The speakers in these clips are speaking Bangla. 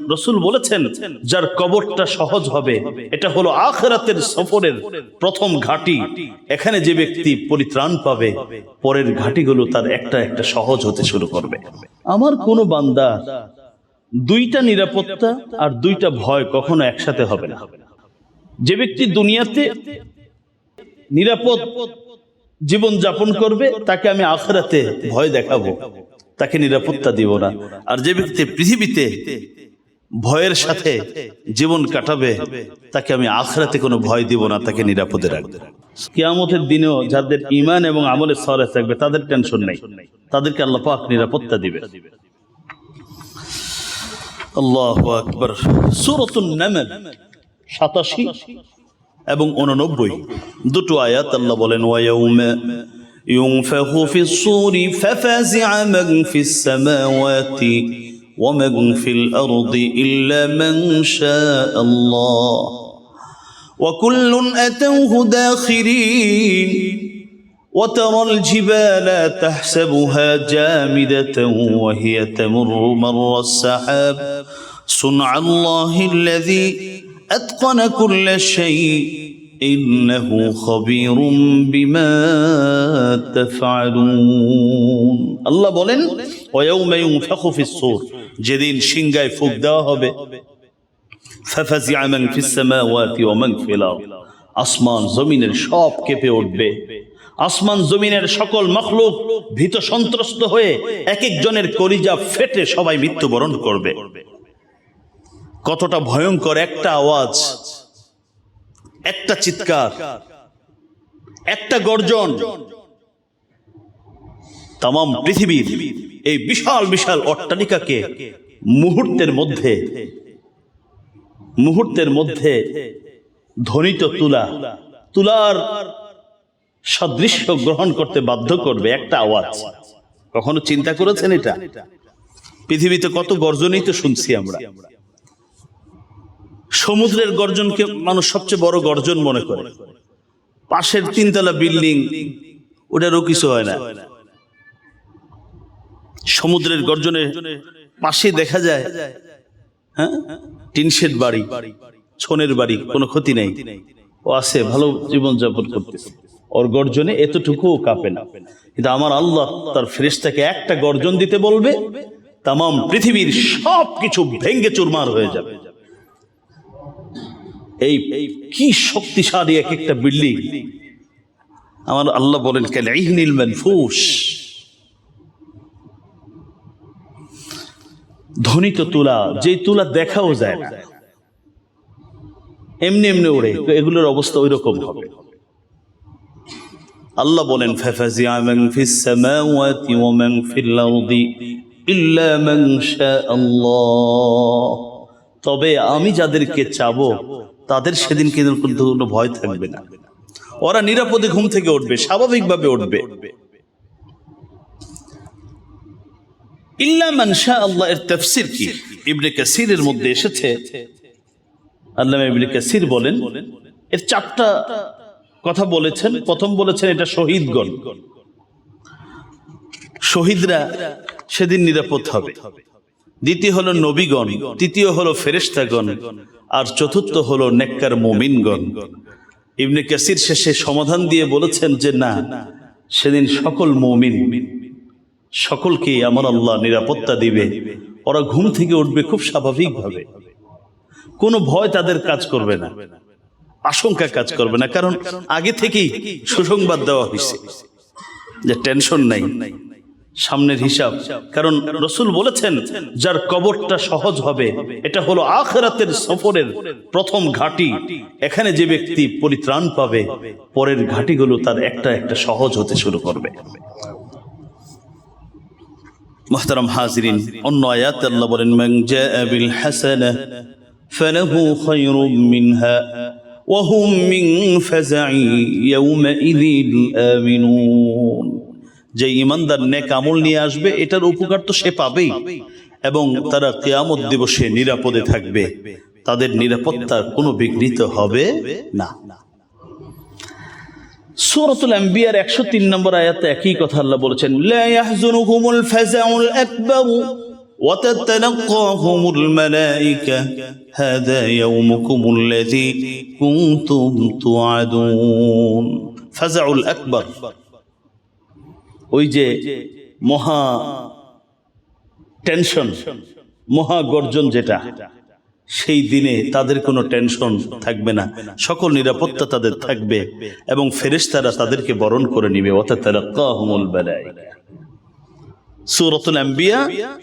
রসুল বলেছেন, যার কবরটা সহজ হবে, এটা হলো আখেরাতের সফরের প্রথম ঘাটি। এখানে যে ব্যক্তি পরিত্রাণ পাবে, পরের ঘাটিগুলো তার একটা একটা সহজ হতে শুরু করবে। আমার কোনো বান্দা দুইটা নিরাপত্তা আর দুইটা ভয় কখনো একসাথে হবে না। যে ব্যক্তি দুনিয়াতে নিরাপদ জীবন যাপন করবে, তাকে আমি আখরাতে ভয় দেখাবো, তাকে নিরাপত্তা দিব না। আর যে ব্যক্তি পৃথিবীতে ভয়ের সাথে জীবন কাটাবে তাকে আমি আখরাতে কোনো ভয় দিব না তাকে নিরাপদে রাখবো কিয়ামতের দিনেও যাদের ইমান এবং আমলের সরে থাকবে তাদের টেনশন নেই তাদেরকে আল্লাহ পাক নিরাপত্তা দিবে আল্লাহ আকবর সুরতুন নামের সাতাশি এবং উননব্বই দুটো আয়াত আল্লাহ বলেন ওয়াউম ينفخ في الصور ففزع من في السماوات ومن في الأرض الا من شاء الله وكل اتوه داخرين وترى الجبال تحسبها جامده وهي تمر مر السحاب صنع الله الذي اتقن كل شيء إنه خبير بما تفعلون الله بولن ويوم ينفخ في الصور. যেদিন সিংগায় ফুক দেওয়া হবে আসমান জমিনের সব কেঁপে উঠবে। আসমান জমিনের সকল মখলুক ভীত সন্ত্রস্ত হয়ে এক একজনের করিজা ফেটে সবাই মৃত্যুবরণ করবে। কতটা ভয়ঙ্কর একটা আওয়াজ, একটা চিৎকার, একটা গর্জন তাম পৃথিবীর এই বিশাল বিশাল অট্টালিকাকে মুহূর্তের মধ্যে মুহূর্তের মধ্যে ধ্বনিত তুলা, তুলার সদৃশ্য গ্রহণ করতে বাধ্য করবে একটা আওয়াজ। কখনো চিন্তা করেছেন এটা? পৃথিবীতে কত গর্জনই তো শুনছি আমরা। সমুদ্রের গর্জনকে মানুষ সবচেয়ে বড় গর্জন মনে করে। পাশের তিনতলা বিল্ডিং, ওটারও কিছু হয় না। সমুদ্রের গর্জনে পাশে দেখা যায় হ্যাঁ? টিনশেড বাড়ি, ছনের বাড়ি, কোনো ক্ষতি নেই। ও আছে, ভালো জীবন যাপন ওর গর্জনে এতটুকু কাঁপে না। কিন্তু আমার আল্লাহ তার ফেরেশতাকে একটা গর্জন দিতে বলবে তাম পৃথিবীর সব কিছু ভেঙ্গে চুরমার হয়ে যাবে। এই কি শক্তিশালী এক একটা বিল্ডিং। আমার আল্লাহ বলেন কেন ইহনিল মানফুস ধ্বনিত তুলা যে তুলা দেখাও যায় না। এমনি এমনি ওড়ে, তো এগুলোর অবস্থা ওই রকম হবে। আল্লাহ বলেন তবে আমি যাদেরকে চাবো, তাদের সেদিন কিন্তু কোনো ভয় থাকবে না। ওরা নিরাপদে ঘুম থেকে উঠবে, স্বাভাবিকভাবে উঠবে। ইল্লা মান শাআল্লাহ এর তাফসীর কি? ইবনে কাসিরের মধ্যে এসেছে। আল্লামা ইবনে কাসির বলেন, এর চারটা কথা বলেছেন। প্রথম বলেছেন, এটা শহীদগণ। শহীদরা সেদিন নিরাপদ হবে। দ্বিতীয় হলো নবীগণ, তৃতীয় হলো ফেরেশতাগণ, আর চতুর্থ হলো নেককার মুমিনগণ। ইবনে কাসির শেষে সমাধান দিয়ে বলেছেন যে, না, সেদিন সকল মুমিন সকলকে আমার আল্লাহ নিরাপত্তা দিবে। ওরা ঘুম থেকে উঠবে খুব স্বাভাবিকভাবে। কোনো ভয় তাদের কাজ করবে না। আশঙ্কা কাজ করবে না। কারণ আগে থেকেই সুসংবাদ দেওয়া হয়েছে যে টেনশন নাই। সামনের হিসাব। কারণ রসুল বলেছেন, যার কবরটা সহজ হবে, এটা হলো আখেরাতের সফরের প্রথম ঘাটি। এখানে যে ব্যক্তি পরিত্রাণ পাবে, পরের ঘাটিগুলো তার একটা একটা সহজ হতে শুরু করবে। محترم حاضرين অন্য আয়াত আল্লাহ বলেন মান জাআ বিল হাসানাহ ফালাহু খায়রুম মিনহা وهم من فزع يومئذ آمنون যে ইমানদার নেক আমল নিয়ে আসবে এটার উপকার তো সে পাবেই এবং তারা কেয়ামত দিবসে নিরাপদে থাকবে তাদের নিরাপত্তার কোনো বিঘ্নিত হবে না সূরাতুল আম্বিয়ার 103 নম্বর আয়াতে একই কথা আল্লাহ বলেছেন লা ইয়াহজুনুহুমুল ফাজাউল আকবার وتتلقاهم الملائكة هذا يومكم الذي كنتم توعدون فزع الأكبر ওই যে মহা টেনশন মহা গর্জন যেটা সেই দিনে তাদের কোনো টেনশন থাকবে না। সকল নিরাপত্তা তাদের থাকবে এবং ফেরেশতারা তাদেরকে বরণ করে নিবে। অর্থাৎ তারা কাহমুল সুরতুল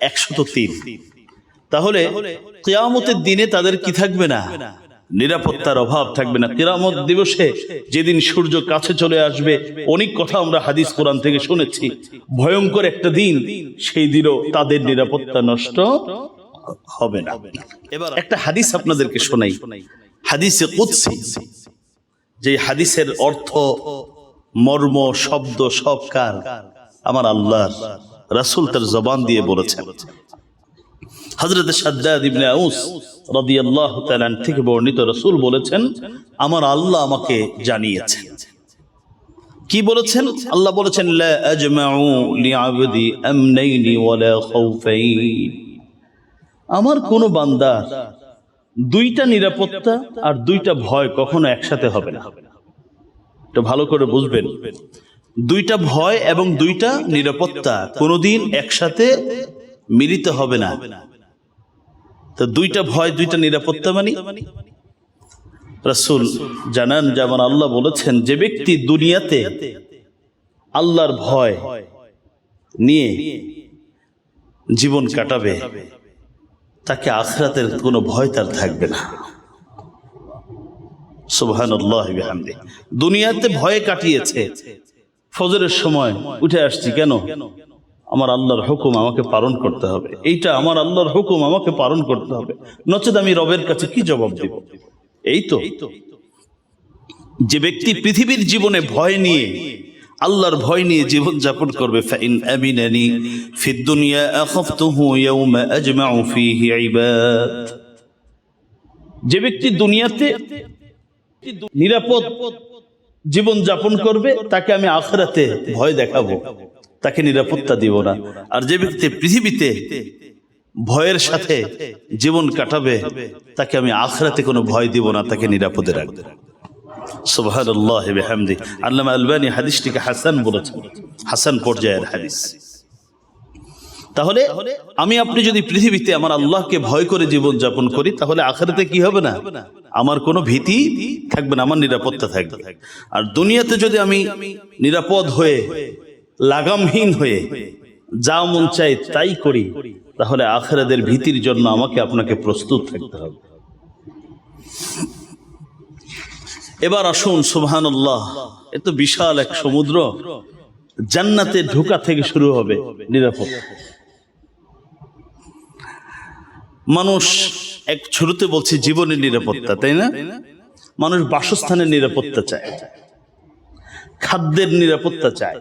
একশত তিন। তাহলে কিয়ামতের দিনে তাদের কি থাকবে না? নিরাপত্তার অভাব থাকবে না। কিরামত দিবসে যেদিন সূর্য কাছে চলে আসবে, অনেক কথা আমরা হাদিস কোরআন থেকে শুনেছি। ভয়ঙ্কর একটা দিন, সেই দিনও তাদের নিরাপত্তা নষ্ট হবে না। এবার একটা হাদিস আপনাদেরকে শোনাই। হাদিসে কুদসি। যে হাদিসের অর্থ মর্ম শব্দ সব কার আমার আল্লাহর। রাসূল তার জবান দিয়ে বলেছেন। হযরত শাদ্দাদ ইবনে আউস রাদিয়াল্লাহু তাআলা থেকে বর্ণিত রাসূল বলেছেন আমার আল্লাহ আমাকে জানিয়েছেন। কি বলেছেন? আল্লাহ বলেছেন লা আজমাউ লিআবদি আমনাইনি ওয়ালা খাউফাইন। আমার কোন বান্দার দুইটা নিরাপত্তা আর দুইটা ভয় কখনো একসাথে হবে না। এটা ভালো করে বুঝবেন। দুইটা ভয় এবং দুইটা নিরাপত্তা কোনোদিন একসাথে মিলিত হবে না। তো দুইটা ভয়, দুইটা নিরাপত্তা মানে? রাসূল জানান, যেমন আল্লাহ বলেছেন, যে ব্যক্তি দুনিয়াতে আল্লাহর ভয় নিয়ে জীবন কাটাবে তাকে আখরাতের কোনো ভয় তার থাকবে না। সুবহানাল্লাহ দুনিয়াতে ভয়ে কাটিয়েছে। ফজরের সময় উঠে আসছি, কেন? আমার আল্লাহর হুকুম আমাকে পালন করতে হবে। এইটা আমার আল্লাহর হুকুম আমাকে পালন করতে হবে। নচেত আমি রবের কাছে কি জবাব দিব? এই তো। যে ব্যক্তি পৃথিবীর জীবনে ভয় নিয়ে আল্লাহর ভয় নিয়ে জীবন যাপন করবে। ফাইন আমিনানি ফিদ দুনিয়া আখাফতুহু ইয়াউমা আজমাউ ফীহি ইবাদ। যে ব্যক্তি দুনিয়াতে নিরাপদ জীবন যাপন করবে, তাকে আমি আখরাতে ভয় দেখাবো। তাকে নিরাপত্তা দিব না। আর যে ব্যক্তি পৃথিবীতে ভয়ের সাথে জীবন কাটাবে, তাকে আমি আখরাতে কোনো ভয় দিব না, তাকে নিরাপদে রাখব। আল্লামা আলবানী হাসান বলেছেন। হাসান তাহলে আমি আপনি যদি পৃথিবীতে আমার আল্লাহকে ভয় করে জীবন যাপন করি, তাহলে আখেরাতে কি হবে না? আমার কোনো ভীতি থাকবে না, আমার নিরাপত্তা থাকবে। আর দুনিয়াতে যদি আমি নিরাপদ হয়ে, লাগামহীন হয়ে যা মন চাই তাই করি, তাহলে আখেরাদের ভীতির জন্য আমাকে আপনাকে প্রস্তুত থাকতে হবে। এবার আসুন, সুবহানাল্লাহ। এত বিশাল এক সমুদ্র। জান্নাতে ঢোকা থেকে শুরু হবে, নিরাপদ। মানুষ, এক শুরুতে বলছে জীবনের নিরাপত্তা, তাই না? মানুষ বাসস্থানের নিরাপত্তা চায়। খাদ্যের নিরাপত্তা চায়।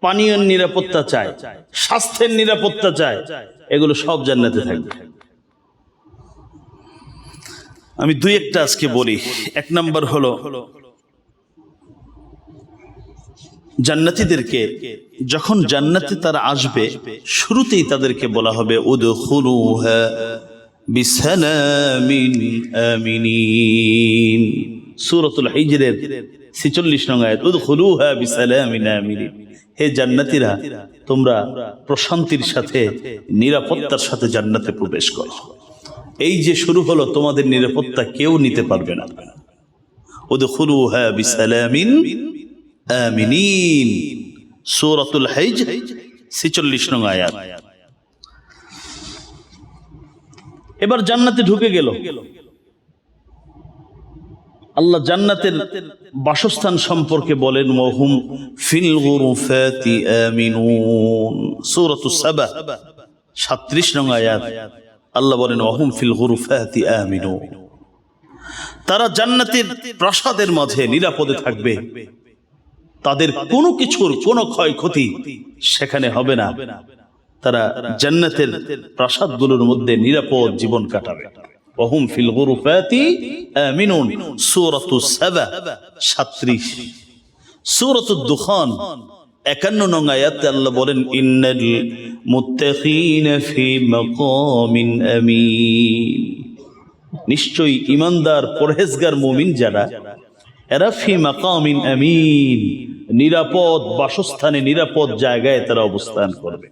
পানীয় নিরাপত্তা চায়। স্বাস্থ্যের নিরাপত্তা চায়। এগুলো সব জান্নাতে থাকবে। আমি দুই একটা আজকে বলি। এক নাম্বার হলো, জান্নাতীদেরকে যখন জান্নাতে তারা আসবে, শুরুতেই তাদেরকে বলা হবে সূরাতুল হিজরের 46 নং হে জান্নাতীরা, তোমরা প্রশান্তির সাথে, নিরাপত্তার সাথে জান্নাতে প্রবেশ করো। এই যে শুরু হলো, তোমাদের নিরাপত্তা কেউ নিতে পারবে না। উদখুলুহা বিসালামিন আমিনিন। সূরাতুল হাইজ 46 নং আয়াত। এবার জান্নাতে ঢুকে গেল। আল্লাহ জান্নাতের বাসস্থান সম্পর্কে বলেন, ওহুম ফিল গুরুফাতি আমিনুন। সূরাতুস সাবা 37 নং আয়াত। আল্লাহ বলেন ওহুম ফিল গুরুফাতি আমিনুন তারা জান্নাতের প্রাসাদের মাঝে নিরাপদে থাকবে। তাদের কোনো কিছুর কোনো ক্ষয়ক্ষতি সেখানে হবে না। তারা জান্নাতের প্রাসাদগুলোর মধ্যে নিরাপদ জীবন কাটাবে। Ohm feel গুরুফাতি, আমিনুন। সূরাতু সাবা 37 সূরাতু দুখান একান্ন নং আয়াতে আল্লাহ বলেন, ইন্নাল মুত্তাকিনা ফি মাকামিন আমিন। নিশ্চয়ই ইমানদার, পরহেজগার মুমিন যারা, এরা ফি মাকামিন আমিন, নিরাপদ বাসস্থানে, নিরাপদ জায়গায় তারা অবস্থান করবে।